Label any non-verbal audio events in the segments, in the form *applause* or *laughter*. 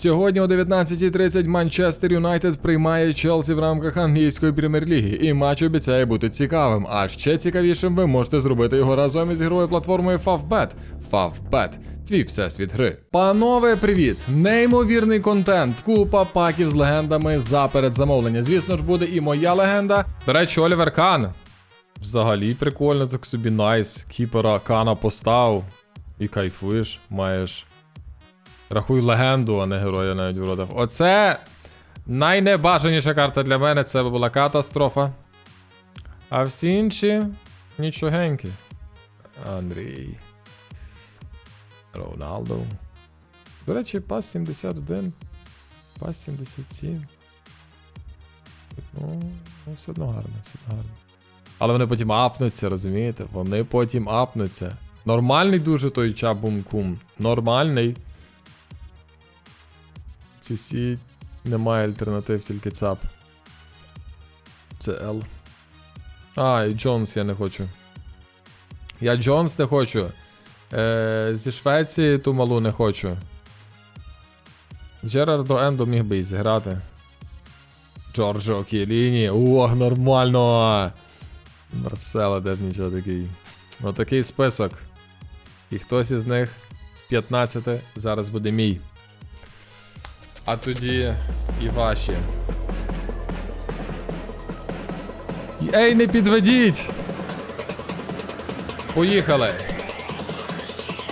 Сьогодні о 19.30 Манчестер Юнайтед приймає Челсі в рамках англійської прем'єр-ліги, і матч обіцяє бути цікавим. А ще цікавішим ви можете зробити його разом із ігровою платформою Favbet. Favbet – твій всесвіт гри. Панове, привіт! Неймовірний контент, купа паків з легендами за передзамовлення. Звісно ж, буде і моя легенда. До речі, Олівер Кан. Взагалі прикольно, так собі найс. Кіпера Кана постав. І кайфуєш, маєш. Рахуй легенду, а не героя навіть в родах. Оце найнебажаніша карта для мене. Це була катастрофа. А всі інші нічогенькі. Андрій. Роналдо. До речі, пас 71. Пас 77. Ну, ну, все одно гарно, все одно гарно. Але вони потім апнуться, розумієте? Вони потім апнуться. Нормальний дуже той чабум-кум. Нормальний. CC немає альтернатив, тільки ЦАП. Це. А, і Джонс я не хочу. Я Джонс не хочу. Е, зі Швеції ту малу не хочу. Джерардо Ендо міг би і зіграти. Джорджо Кіліні. Ох, нормально. Марсело теж нічого такий. Отакий список. І хтось із них 15 зараз буде мій. А тоді і ваші. Ей, не підведіть! Поїхали!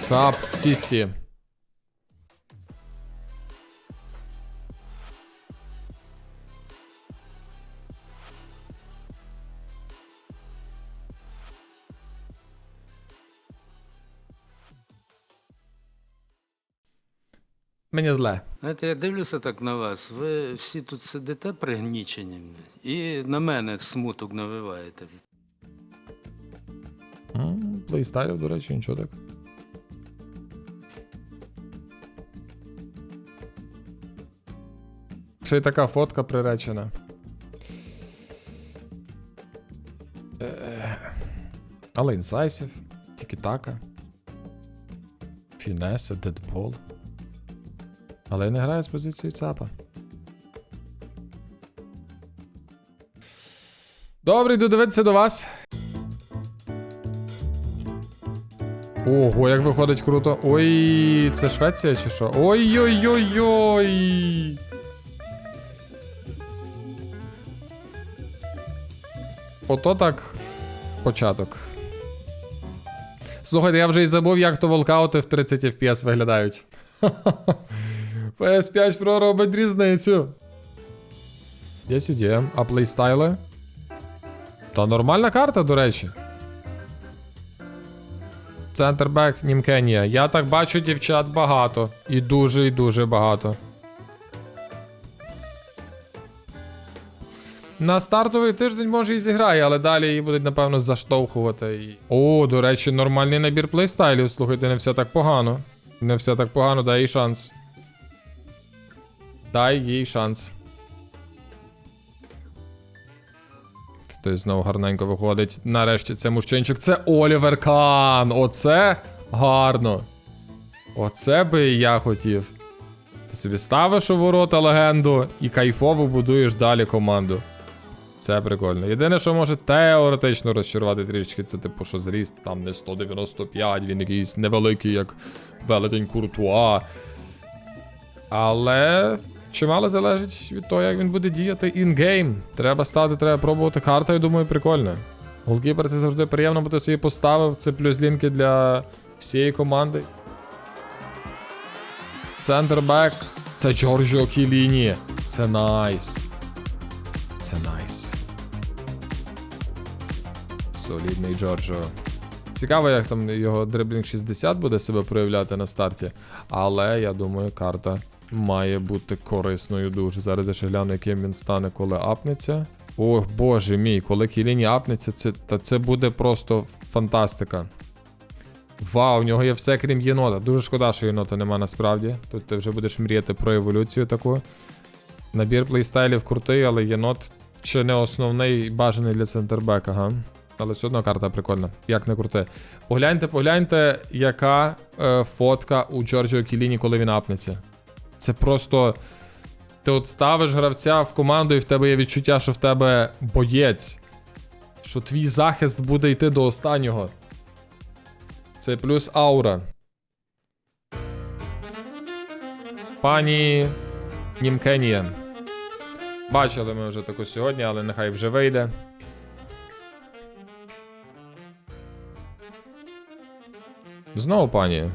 Цап, сісі. Мені зле. Знаєте, я дивлюся так на вас. Ви всі тут сидите пригнічені і на мене смуток навиваєте. М, Плейстайлів, до речі, нічого так. Ще й така фотка приречена. Е, Але інсайсів, тікі-така. Фінеса, дедбол. Але не грає з позицією ЦАПа. Добре, йду дивитися до вас. Ого, як виходить круто. Ой, це Швеція чи що? Ой-ой-ой-ой. Ото так початок. Слухайте, я вже і забув, як то волкаути в 30 FPS виглядають. *laughs* PS5 Pro робить різницю. Є CDM, а плейстайли? Та нормальна карта, до речі. Центрбек Німкенія. Я так бачу дівчат багато. І дуже, і дуже багато. На стартовий тиждень може і зіграє, але далі її будуть, напевно, заштовхувати. І... О, до речі, нормальний набір плейстайлів. Слухайте, не все так погано. Не все так погано, дай їй шанс. Дай їй шанс. Хтось знову гарненько виходить. Нарешті це мужчинчик. Це Олівер Кан. Оце гарно. Оце би я хотів. Ти собі ставиш у ворота легенду і кайфово будуєш далі команду. Це прикольно. Єдине, що може теоретично розчарувати трішки, це типу, що зріст там не 195, він якийсь невеликий, як велетень Куртуа. Але чимало залежить від того, як він буде діяти інгейм. Треба стати, треба пробувати карта, я думаю, прикольно. Голкіпер це завжди приємно, бо ти собі поставив. Це плюс лінки для всієї команди. Центрбек. Це Джорджо Кіліні. Це найс. Це найс. Солідний Джорджо. Цікаво, як там його дриблінг 60 буде себе проявляти на старті. Але я думаю, карта має бути корисною дуже. Зараз я ще гляну, яким він стане, коли апнеться. Ох, боже мій, коли Кіліні апнеться, це, та це буде просто фантастика. Вау, у нього є все, крім єнота. Дуже шкода, що єнота нема насправді. Тут ти вже будеш мріяти про еволюцію таку. Набір плейстайлів крутий, але єнот ще не основний бажаний для центрбека, га. Але все одно карта прикольна, як не крути. Погляньте, погляньте, яка е, фотка у Джорджіо Кіліні, коли він апнеться. Це просто. Ти от ставиш гравця в команду, і в тебе є відчуття, що в тебе боєць. Що твій захист буде йти до останнього. Це плюс аура. Пані Німкенія. Бачили ми вже таку сьогодні, але нехай вже вийде. Знову пані.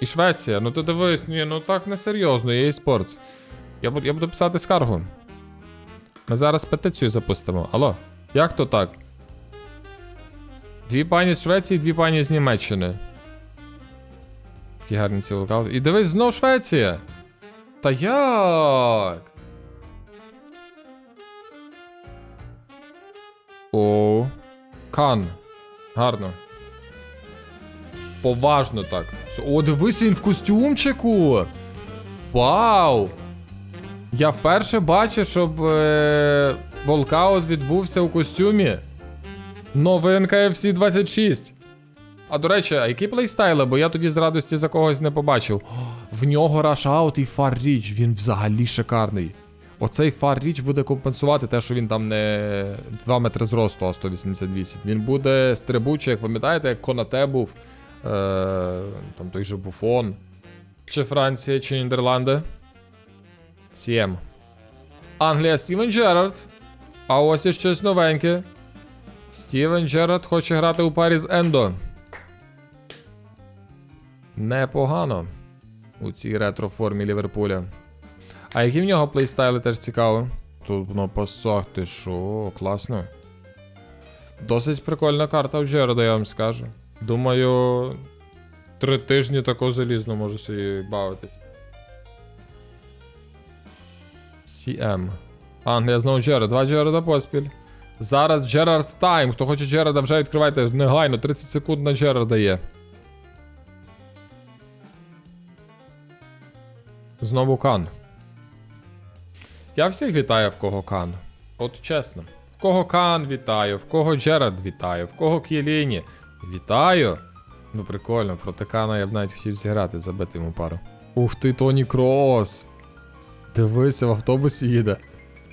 І Швеція. Ну ти дивись, ні, ну так не серйозно, є спортс. Я буду, я буду писати скаргу. Ми зараз петицію запустимо. Алло, як то так? Дві пані з Швеції, дві пані з Німеччини. Такі гарні ці локали. І дивись, знов Швеція. Та як? О. Кан. Гарно. Поважно так. О, дивися, він в костюмчику. Вау! Я вперше бачу, щоб е- волкаут відбувся у костюмі. Новинка FC 26. А до речі, а які плейстайли? Бо я тоді з радості за когось не побачив. О, в нього рашаут і Far Reach, він взагалі шикарний. Оцей Reach буде компенсувати те, що він там не 2 метри зросту, а 188. Він буде стрибучий, як пам'ятаєте, як Конате був. Е, там той же Буфон. Чи Франція, чи Нідерланди. Сієм. Англія Стівен Джерард. А ось і щось новеньке. Стівен Джерард хоче грати у парі з Ендо. Непогано. У цій ретро-формі Ліверпуля. А які в нього плейстайли теж цікаво. Тут воно пасах, ти що, класно. Досить прикольна карта у Джерарда, я вам скажу. Думаю, три тижні тако залізно можу собі бавитись. CM. Англія знову Джерард. Два Джерарда поспіль. Зараз Джерард Тайм. Хто хоче Джерарда, вже відкривайте негайно. 30 секунд на Джерарда є. Знову Кан. Я всіх вітаю, в кого Кан. От чесно. В кого Кан вітаю, в кого Джерард вітаю, в кого К'єліні. Вітаю. Ну прикольно, проти Кана я б навіть хотів зіграти, забити йому пару. Ух ти, Тоні Крос. Дивися, в автобусі їде.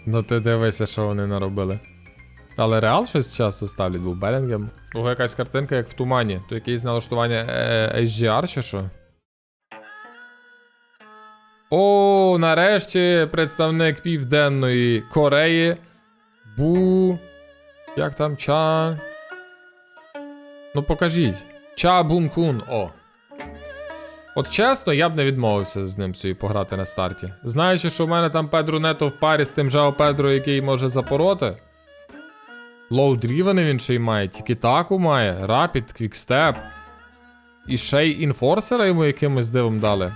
Ну ти дивися, що вони наробили. Але Реал щось часто ставлять, був Белінгем. Ого, якась картинка, як в тумані. То якесь налаштування е, HDR чи що? О, нарешті представник Південної Кореї. Бу. Як там Ча. Ну покажіть. Ча Бун Кун. О. От чесно, я б не відмовився з ним собі пограти на старті. Знаючи, що в мене там Педро Нето в парі з тим Жао Педро, який може запороти. Лоу дрівений він ще й має, тільки таку має, рапід, квікстеп. І ще й інфорсера йому якимось дивом дали.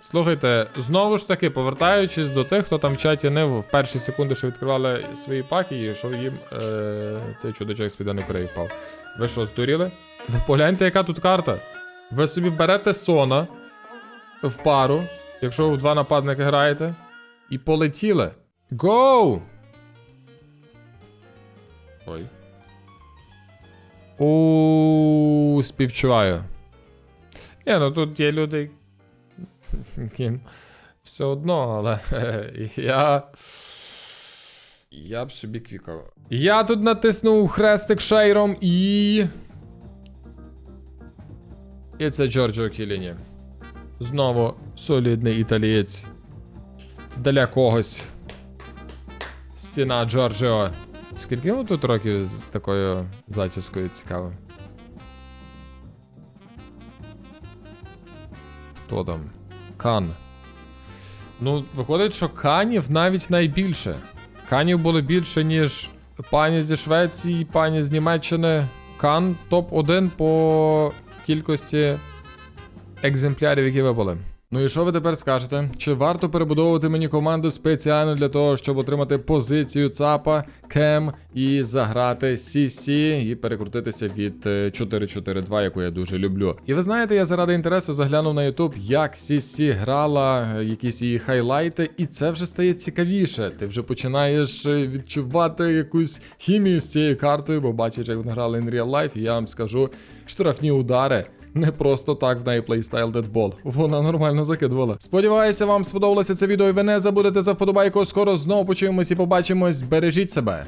Слухайте, знову ж таки, повертаючись до тих, хто там в чаті не в перші секунди, що відкривали свої паки, і що їм е, цей чудачок з Південної Кореї. Ви що, здуріли? Ви погляньте, яка тут карта. Ви собі берете Сона в пару, якщо в два нападники граєте, і полетіли. Гоу! Ой. У співчуваю. Ні, ну тут є люди, *laughs* яким все одно, але *laughs* я. Я б собі квікав. Я тут натиснув хрестик шейром і. І це Джорджо Кіліні. Знову солідний італієць. Для когось. Стіна Джорджіо. Скільки йому тут років з такою зачіскою цікаво? Хто там? Кан. Ну, виходить, що канів навіть найбільше. Канів було більше, ніж пані зі Швеції, пані з Німеччини. Кан топ-1 по кількості екземплярів, які випали. Ну і що ви тепер скажете? Чи варто перебудовувати мені команду спеціально для того, щоб отримати позицію ЦАПа, Кем і заграти CC і перекрутитися від е, 4-4-2, яку я дуже люблю. І ви знаєте, я заради інтересу заглянув на YouTube, як CC грала, е, якісь її хайлайти, і це вже стає цікавіше. Ти вже починаєш е, відчувати якусь хімію з цією картою, бо бачиш, як вона грала in real life, і я вам скажу, штрафні удари Не просто так в неї плейстайл дедбол. Вона нормально закидувала. Сподіваюся, вам сподобалося це відео і ви не забудете за вподобайку. Скоро знову почуємось і побачимось. Бережіть себе.